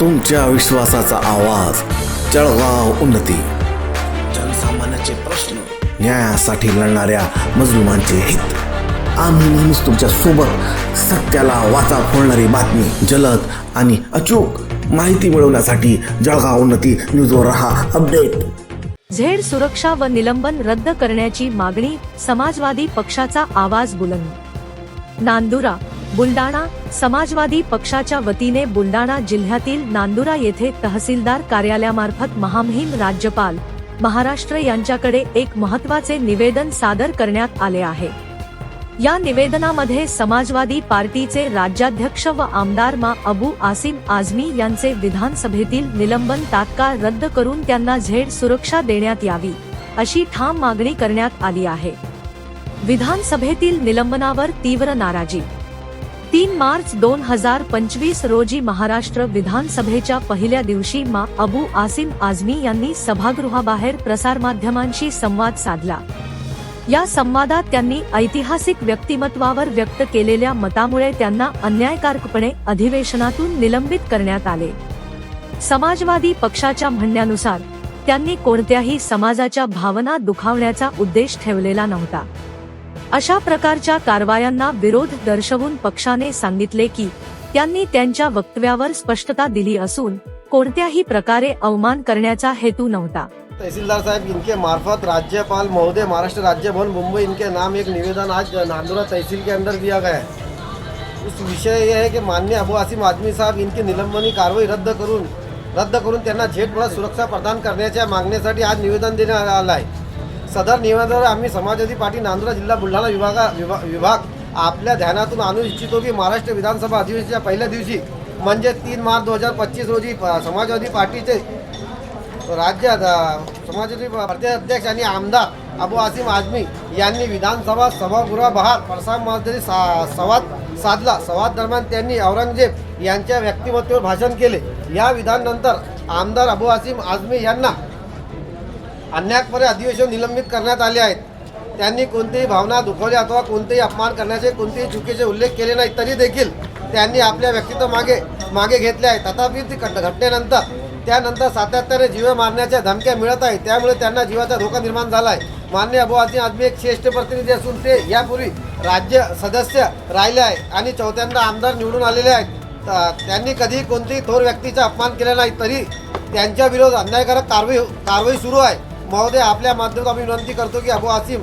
तुमच्या विश्वासाचा आवाज. जळगाव उन्नती. जनसामान्याचे प्रश्न न्यायासाठी लढणाऱ्या मजलुमांचे हित. आम्ही नेहमीच तुमच्यासोबत सत्याला वाचा फोडणारी बातमी जलद आणि अचूक माहिती मिळवण्यासाठी जळगाव उन्नती न्यूजवर रहा अपडेट. झेड सुरक्षा व निलंबन रद्द करण्याची मागणी समाजवादी पक्षाचा आवाज बुलंद. नांदुरा बुलडाणा समाजवादी पक्षाच्या वतीने बुलडाणा जिल्ह्यातील नांदुरा येथे तहसीलदार कार्यालयामार्फत महामहिम राज्यपाल महाराष्ट्र यांच्याकडे एक महत्त्वाचे निवेदन सादर करण्यात आले आहे. या निवेदनामध्ये समाजवादी पार्टीचे राज्याध्यक्ष व आमदार मा अबू आसिम आझमी यांचे विधानसभेतील निलंबन तात्काळ रद्द करून त्यांना झेड सुरक्षा देण्यात यावी अशी ठाम मागणी करण्यात आली आहे. विधानसभेतील निलंबनावर तीव्र नाराजी तीन मार्च दोन हजार पंचवीस रोजी महाराष्ट्र विधानसभेच्या पहिल्या दिवशी मा अबू आसिम आझमी यांनी सभागृहाबाहेर प्रसारमाध्यमांशी संवाद साधला. या संवादात त्यांनी ऐतिहासिक व्यक्तिमत्वावर व्यक्त केलेल्या मतामुळे त्यांना अन्यायकारकपणे अधिवेशनातून निलंबित करण्यात आले. समाजवादी पक्षाच्या म्हणण्यानुसार त्यांनी कोणत्याही समाजाच्या भावना दुखावण्याचा उद्देश ठेवलेला नव्हता. अशा प्रकारच्या कारवायांना विरोध दर्शवून पक्षाने सांगितले की त्यांनी त्यांच्या वक्तव्यावर स्पष्टता दिली असून कोणत्याही प्रकारे अवमान करण्याचा हेतू नव्हता. तहसीलदार साहब इनके मार्फत राज्यपाल महोदय महाराष्ट्र राज्य भवन मुंबई इनके नाम एक निवेदन आज नांदुरा तहसील के अंदर दिया गया है। उस विषय यह है कि माननीय अबू आसिम आदमी साहब इनकी निलंबनी कारवाई रद्द करून रद्द करून त्यांना झेड सुरक्षा प्रदान करण्याच्या मागणीसाठी आज निवेदन देण्यात आलं आहे। सदर निवेदनावर आम्ही समाजवादी पार्टी नांदुरा जिल्हा बुलढाणा विभागा विभा- विभाग आपल्या ध्यानातून आणू इच्छितो की महाराष्ट्र विधानसभा अधिवेशनाच्या पहिल्या दिवशी म्हणजे तीन मार्च दोन हजार पच्चीस रोजी समाजवादी पार्टीचे राज्य समाजवादी पार्टी अध्यक्ष आणि आमदार अबू आसिम आझमी यांनी विधानसभा सभागृहाबाहेर प्रसारमाध्यमांशी सा संवाद साधला. संवाद दरम्यान त्यांनी औरंगजेब यांच्या व्यक्तिमत्वावर भाषण केले. या विधानानंतर आमदार अबू आसिम आझमी यांना अन्यायपणे अधिवेशन निलंबित करण्यात आले आहेत. त्यांनी कोणतीही भावना दुखवल्या अथवा कोणतेही अपमान करण्याचे कोणतेही चुकीचे उल्लेख केले नाही तरी देखील त्यांनी आपल्या व्यक्तित्व मागे मागे घेतले आहे तथापि ती घटनेनंतर त्यानंतर सातत्याने जीवे मारण्याच्या धमक्या मिळत आहेत. त्यामुळे त्यांना जीवाचा धोका निर्माण झाला आहे मान्य अबू आसिम आदमी एक श्रेष्ठ प्रतिनिधी असून ते यापूर्वी राज्य सदस्य राहिले आहे आणि चौथ्यांदा आमदार निवडून आलेले आहेत. त्यांनी कधीही कोणतीही थोर व्यक्तीचा अपमान केला नाही तरी त्यांच्या विरोधात अन्यायकारक कारवाई कारवाई सुरू आहे. महोदय आपल्या माध्यमातून आम्ही विनंती करतो की अबू आसिम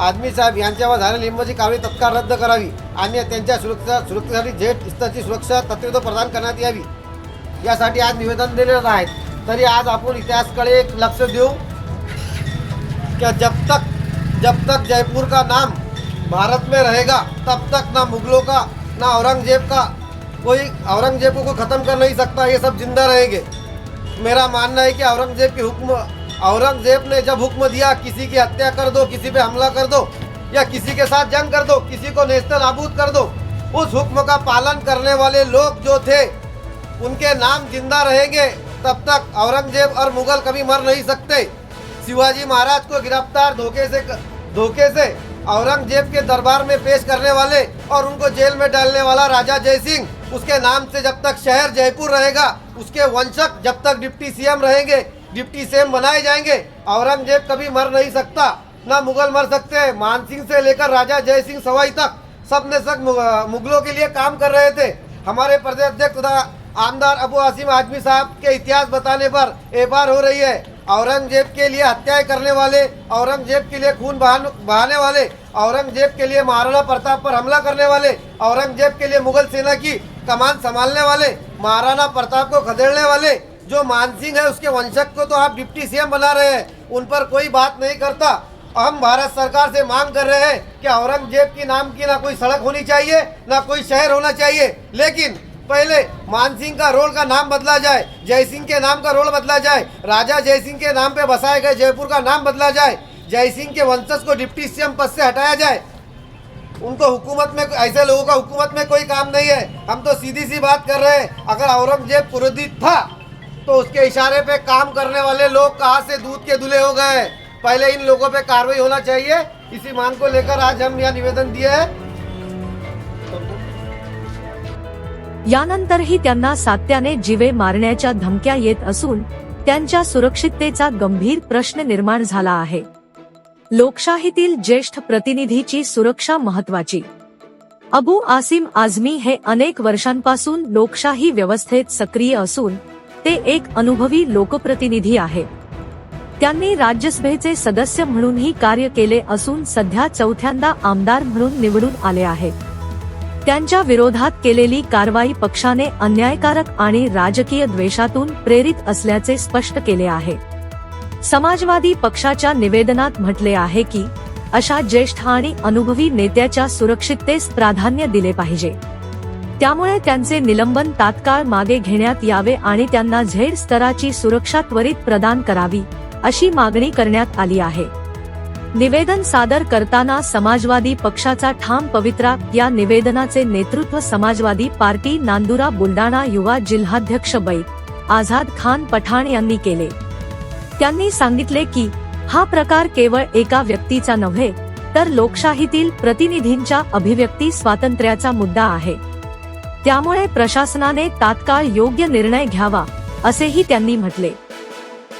आदमी साहेब यांच्यावर झालेली लिंबाची कारवाई तत्काळ रद्द करावी आणि त्यांच्या सुरक्षा सुरक्षेसाठी झेट स्तरची सुरक्षा तत्विध प्रदान करण्यात यावी. यासाठी आज निवेदन दिलेलं आहे. तरी आज आपण इतिहासकडे एक लक्ष देऊ. क्या जब तक जब तक जयपुर का नाम भारत में रहेगा तब तक ना मुगलों का ना औरंगजेब का कोई औरंगजेब को ख़त्म कर नहीं सकता ये सब जिंदा रहेंगे। मेरा मानना है कि औरंगजेब की हुक्म औरंगज़ेब ने जब हुक्म दिया, किसी की हत्या कर दो, किसी पे हमला कर दो, या किसी के साथ जंग कर दो, किसी को नेस्त नाबूद कर दो, उस हुक्म का पालन करने वाले लोग जो थे, उनके नाम ज़िंदा रहेंगे, तब तक औरंगज़ेब और मुगल कभी मर नहीं सकते। शिवाजी महाराज को गिरफ़्तार धोखे से धोखे से औरंगज़ेब के दरबार में पेश करने वाले और उनको जेल में डालने वाला राजा जयसिंह, उसके नाम से जब तक शहर जयपुर रहेगा, उसके वंशक जब तक डिप्टी सीएम रहेंगे डिप्टी सीएम बनाए जाएँगे। औरंगज़ेब कभी मर नहीं सकता, ना मुगल मर सकते हैं। मानसिंह से लेकर राजा जयसिंह सवाई तक सबने सब मुगलों के लिए काम कर रहे थे। हमारे प्रदेश अध्यक्ष तथा आमदार अबू आसिम आजमी साहब के इतिहास बताने पर एबार हो रही है। औरंगज़ेब के लिए हत्याएँ करने वाले, औरंगज़ेब के लिए खून बहाने वाले, औरंगज़ेब के लिए महाराणा प्रताप पर हमला करने वाले, औरंगज़ेब के लिए मुगल सेना की कमान संभालने वाले, महाराणा प्रताप को खदेड़ने वाले जो मानसिंह है, उसके वंशक को तो आप डिप्टी सीएम बना रहे हैं। उन पर कोई बात नहीं करता। हम भारत सरकार से मांग कर रहे हैं कि औरंगज़ेब की नाम की ना कोई सड़क होनी चाहिए, ना कोई शहर होना चाहिए। लेकिन पहले मानसिंह का रोल का नाम बदला जाए जयसिंह के नाम का रोल बदला जाए, राजा जयसिंह के नाम पे बसाए गए जयपुर का नाम बदला जाए जयसिंह के वंशज को डिप्टी सीएम पद से हटाया जाए। उनको हुकूमत में, ऐसे लोगों का हुकूमत में कोई काम नहीं है। हम तो सीधी सी बात कर रहे हैं, अगर औरंगज़ेब क्रोधित था तो उसके इशारे पे काम करने वाले लोग कहाँ से दूध के दुले हो गए? पहले इन लोगों पे कार्रवाई होना चाहिए। इसी मांग को लेकर आज हम यह निवेदन दिए हैं। यानंतरही त्यांना सात्याने जीवे मारण्याच्या धमक्या येत असून त्यांच्या सुरक्षिततेचा गंभीर प्रश्न निर्माण झाला आहे. लोकशाहीतील ज्येष्ठ प्रतिनिधीची सुरक्षा महत्वाची अबू आसिम आझमी हे अनेक वर्षांपासून लोकशाही व्यवस्थेत सक्रिय असून ते एक अनुभवी लोकप्रतिनिधी आहेत त्यांनी राज्यसभेचे सदस्य म्हणूनही कार्य केले असून सध्या चौथ्यांदा आमदार म्हणून निवडून आले आहेत त्यांच्या विरोधात केलेली कारवाई पक्षाने अन्यायकारक आणि राजकीय द्वेषातून प्रेरित असल्याचे स्पष्ट केले आहे. समाजवादी पक्षाच्या निवेदनात म्हटले आहे की अशा ज्येष्ठ आणि अनुभवी नेत्याच्या सुरक्षिततेस प्राधान्य दिले पाहिजे. त्यामुळे त्यांचे निलंबन तात्काळ मागे घेण्यात यावे आणि त्यांना झेड स्तराची सुरक्षा त्वरित प्रदान करावी अशी मागणी करण्यात आली आहे. निवेदन सादर करताना समाजवादी पक्षाचा ठाम पवित्रा या निवेदनाचे नेतृत्व समाजवादी पार्टी नांदुरा बुलडाणा युवा जिल्हाध्यक्ष बै. आझाद खान पठाण यांनी केले. त्यांनी सांगितले की हा प्रकार केवळ एका व्यक्तीचा नव्हे तर लोकशाहीतील प्रतिनिधींच्या अभिव्यक्ती स्वातंत्र्याचा मुद्दा आहे. त्यामुळे प्रशासनाने तात्काळ योग्य निर्णय घ्यावा असेही त्यांनी म्हटले.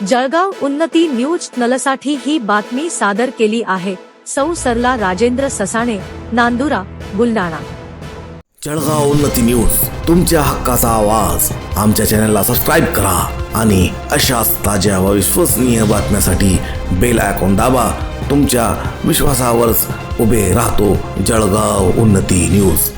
जळगाव उन्नती न्यूज नलसाठी ही बातमी सादर केली आहे. सौ सरला राजेंद्र ससाणे नांदुरा बुलडाणा जळगाव उन्नती न्यूज तुमच्या हक्काचा आवाज. आमच्या चॅनलला सबस्क्राईब करा आणि अशाच ताज्या व विश्वसनीय बातम्यासाठी बेल आयकॉन दाबा. तुमच्या विश्वासावरच उभे राहतो जळगाव उन्नती न्यूज.